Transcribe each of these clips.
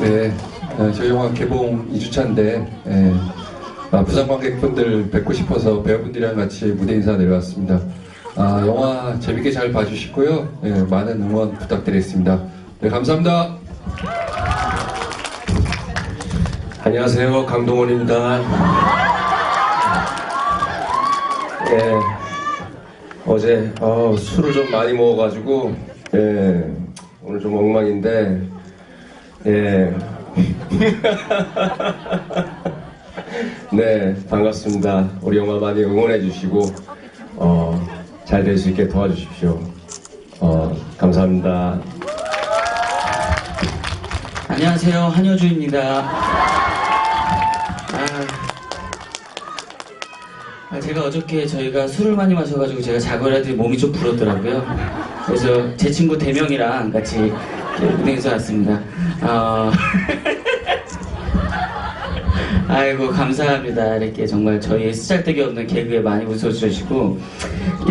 네, 어, 저희 영화 개봉 2주차인데 예, 아, 부산 관객분들 뵙고 싶어서 배우분들이랑 같이 무대 인사 내려왔습니다. 아, 영화 재밌게 잘 봐주시고요. 예, 많은 응원 부탁드리겠습니다. 네, 감사합니다. 안녕하세요. 강동원입니다. 예, 어제 어, 술을 좀 많이 먹어가지고 예, 오늘 좀 엉망인데 예. 네, 반갑습니다. 우리 영화 많이 응원해 주시고 어, 잘 될 수 있게 도와주십시오. 어, 감사합니다. 안녕하세요 한효주입니다. 아, 아, 제가 어저께 저희가 술을 많이 마셔가지고 제가 자고 일어났더니 몸이 좀 불었더라고요. 그래서 제 친구 대명이랑 같이 이렇게 무대에서 왔습니다. 어, 아이고 감사합니다. 이렇게 정말 저희 쓰잘데기 없는 개그에 많이 웃어주시고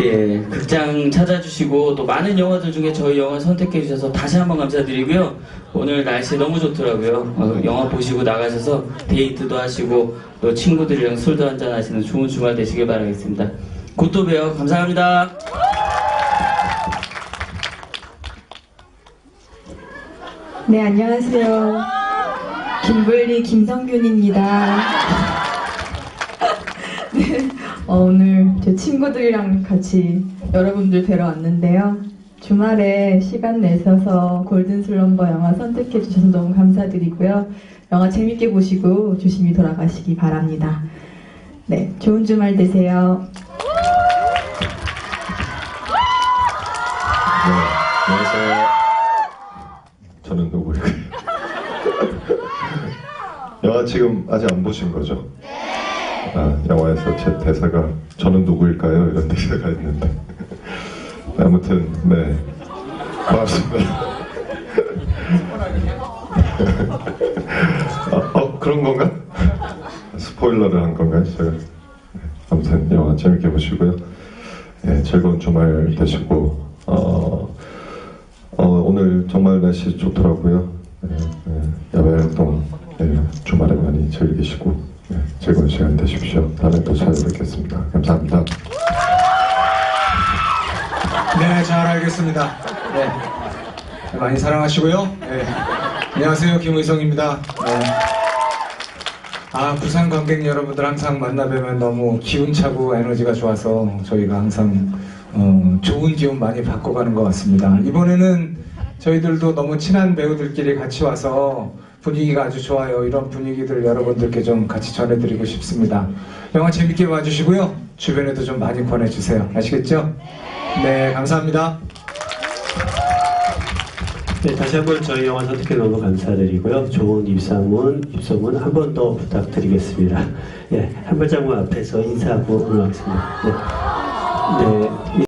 예 극장 찾아주시고 또 많은 영화들 중에 저희 영화 선택해 주셔서 다시 한번 감사드리고요. 오늘 날씨 너무 좋더라고요. 어, 영화 보시고 나가셔서 데이트도 하시고 또 친구들이랑 술도 한잔 하시는 좋은 주말 되시길 바라겠습니다. 곧 또 봬요. 감사합니다. 네, 안녕하세요. 김블리 김성균입니다. 네, 어, 오늘 제 친구들이랑 같이 여러분들 뵈러 왔는데요. 주말에 시간 내셔서 골든 슬럼버 영화 선택해 주셔서 너무 감사드리고요. 영화 재밌게 보시고 조심히 돌아가시기 바랍니다. 네, 좋은 주말 되세요. 네, 안녕하세요. 저는 누구일까요? 영화 지금 아직 안 보신 거죠? 네. 아, 영화에서 제 대사가 저는 누구일까요? 이런 대사가 있는데 아무튼 네 반갑습니다. 아, 어 그런 건가? 스포일러를 한 건가요? 제가 네, 아무튼 영화 재밌게 보시고요. 네, 즐거운 주말 되시고 어, 어, 오늘 정말 날씨 좋더라고요. 네, 네, 야외 활동 네, 주말에 많이 즐기시고 네, 즐거운 시간 되십시오. 다음에 또 찾아뵙겠습니다. 감사합니다. 네, 잘 알겠습니다. 네. 많이 사랑하시고요. 네. 안녕하세요, 김의성입니다. 네. 아, 부산 관객 여러분들 항상 만나 뵈면 너무 기운 차고 에너지가 좋아서 저희가 항상 어, 좋은 기운 많이 받고 가는 것 같습니다. 이번에는 저희들도 너무 친한 배우들끼리 같이 와서 분위기가 아주 좋아요. 이런 분위기들 여러분들께 좀 같이 전해드리고 싶습니다. 영화 재밌게 봐주시고요. 주변에도 좀 많이 권해주세요. 아시겠죠? 네, 감사합니다. 네, 다시 한번 저희 영화 선택해 너무 감사드리고요. 좋은 입상문, 입소문 한 번 더 부탁드리겠습니다. 예, 한 발자국 앞에서 인사하고 올라가겠습니다. 네. 네.